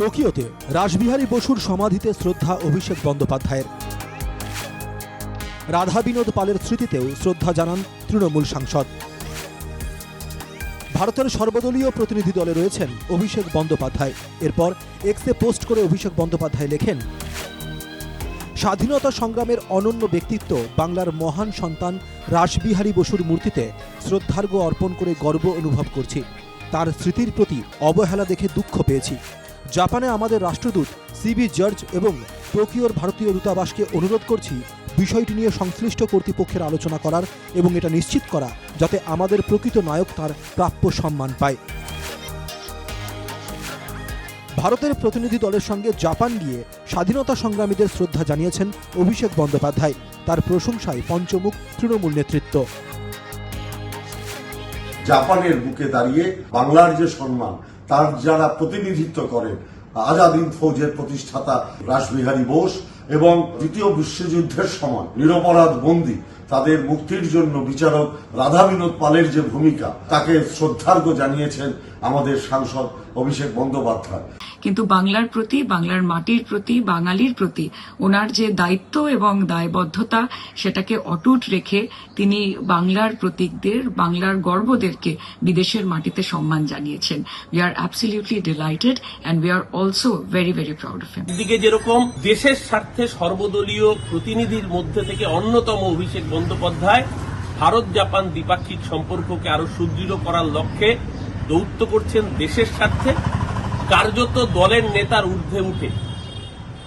টোকিওতে রাসবিহারী বসুর সমাধিতে শ্রদ্ধা অভিষেক বন্দ্যোপাধ্যায়ের। রাধা বিনোদ পালের স্মৃতিতেও শ্রদ্ধা জানান তৃণমূল সাংসদ। ভারতের সর্বদলীয় প্রতিনিধি দলে রয়েছেন অভিষেক বন্দ্যোপাধ্যায়। এরপর এক্সে পোস্ট করে অভিষেক বন্দ্যোপাধ্যায় লেখেন, স্বাধীনতা সংগ্রামের অনন্য ব্যক্তিত্ব বাংলার মহান সন্তান রাসবিহারী বসুর মূর্তিতে শ্রদ্ধার্ঘ অর্পণ করে গর্ব অনুভব করছি। তার স্মৃতির প্রতি অবহেলা দেখে দুঃখ পেয়েছি। জাপানে আমাদের রাষ্ট্রদূত সিবি জর্জ এবং টোকিওর ভারতীয় দূতাবাসকে অনুরোধ করছি বিষয়টি নিয়ে সংশ্লিষ্ট কর্তৃপক্ষের আলোচনা করার এবং এটা নিশ্চিত করা যাতে আমাদের প্রকৃত নায়ক তার প্রাপ্য সম্মান পায়। ভারতের প্রতিনিধি দলের সঙ্গে জাপান গিয়ে স্বাধীনতা সংগ্রামীদের শ্রদ্ধা জানিয়েছেন অভিষেক বন্দ্যোপাধ্যায়। তার প্রশংসায় পঞ্চমুখ তৃণমূল নেতৃত্ব। জাপানের বুকে দাঁড়িয়ে বাংলার যে সম্মান তার যারা প্রতিনিধিত্ব করেন, আজাদ হিন্দ ফৌজের প্রতিষ্ঠাতা রাসবিহারী বোস এবং দ্বিতীয় বিশ্বযুদ্ধের সময় নিরপরাধ বন্দী, তাদের মুক্তির জন্য বিচারক রাধা বিনোদ পালের যে ভূমিকা, তাকে শ্রদ্ধার্ঘ জানিয়েছেন আমাদের সাংসদ অভিষেক বন্দ্যোপাধ্যায়। কিন্তু বাংলার প্রতি, বাংলার মাটির প্রতি, বাঙালির প্রতি ওনার যে দায়িত্ব এবং দায়বদ্ধতা সেটাকে অটুট রেখে তিনি বাংলার প্রতীকদের, বাংলার গর্বদেরকে বিদেশের মাটিতে সম্মান জানিয়েছেন। We are absolutely delighted and we are also very very proud of him যেরকম দেশের স্বার্থে সর্বদলীয় প্রতিনিধির মধ্যে থেকে অন্যতম অভিষেক বন্দ্যোপাধ্যায়, ভারত জাপান দ্বিপাক্ষিক সম্পর্ককে আরও সুদৃঢ় করার লক্ষ্যে দৌত্য করছেন দেশের স্বার্থে। কার্যত দলের নেতার ঊর্ধ্বে উঠে।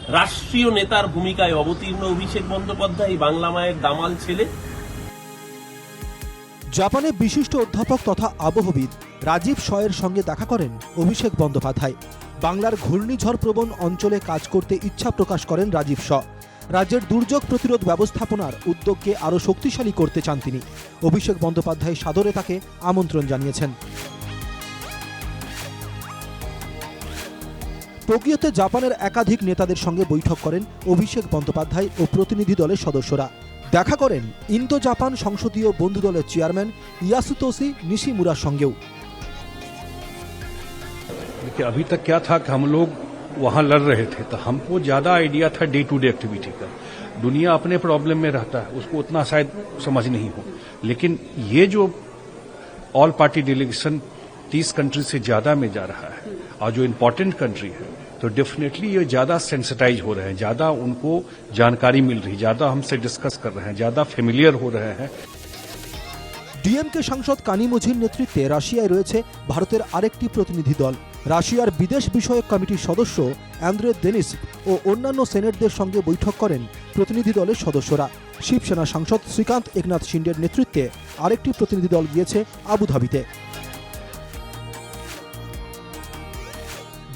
রাষ্ট্রীয় নেতার ভূমিকায় অবতীর্ণ অভিষেক বন্দ্যোপাধ্যায় বাংলা মায়ের দামাল ছেলে। জাপানে বিশিষ্ট অধ্যাপক তথা আবহবিদ রাজীব শয়ের সঙ্গে দেখা করেন অভিষেক বন্দ্যোপাধ্যায়। বাংলার ঘূর্ণিঝড় প্রবণ অঞ্চলে কাজ করতে ইচ্ছা প্রকাশ করেন রাজীব শ। রাজ্যের দুর্যোগ প্রতিরোধ ব্যবস্থাপনার উদ্যোগকে আরও শক্তিশালী করতে চান তিনি। অভিষেক বন্দ্যোপাধ্যায় সাদরে তাকে আমন্ত্রণ জানিয়েছেন। টোকিওতে জাপানের একাধিক নেতাদের সঙ্গে বৈঠক করেন অভিষেক বন্দ্যোপাধ্যায় ও প্রতিনিধি দলের সদস্যরা দেখা করেন ইন্দো জাপান সংসদীয় বন্ধু দলের চেয়ারম্যান ইয়াসুতোসি নিশিমুরার সঙ্গেও देखिए अभी तक क्या था कि हम लोग वहां लड़ रहे थे तो हमको ज्यादा आइडिया था डे टू डे एक्टिविटी का दुनिया अपने प्रॉब्लम में रहता है उसको उतना शायद समझ नहीं हो लेकिन ये जो ऑल पार्टी डेलीगेशन तीस कंट्री से ज्यादा में जा रहा है और जो इम्पोर्टेंट कंट्री है तो डेफिनेटली ये ज्यादा सेंसिटाइज हो रहे हैं ज्यादा उनको जानकारी मिल रही है ज्यादा हमसे डिस्कस कर रहे हैं ज्यादा फेमिलियर हो रहे हैं ডিএমকে সাংসদ কানিমুঝির নেতৃত্বে রাশিয়ায় রয়েছে ভারতের আরেকটি প্রতিনিধি দল রাশিয়ার বিদেশ বিষয়ক কমিটির সদস্য অ্যান্দ্রে দেনিস ও অন্যান্য সেনেটদের সঙ্গে বৈঠক করেন প্রতিনিধি দলের সদস্যরা শিবসেনা সাংসদ শ্রীকান্ত একনাথ শিন্ডের নেতৃত্বে আরেকটি প্রতিনিধি দল গিয়েছে আবুধাবিতে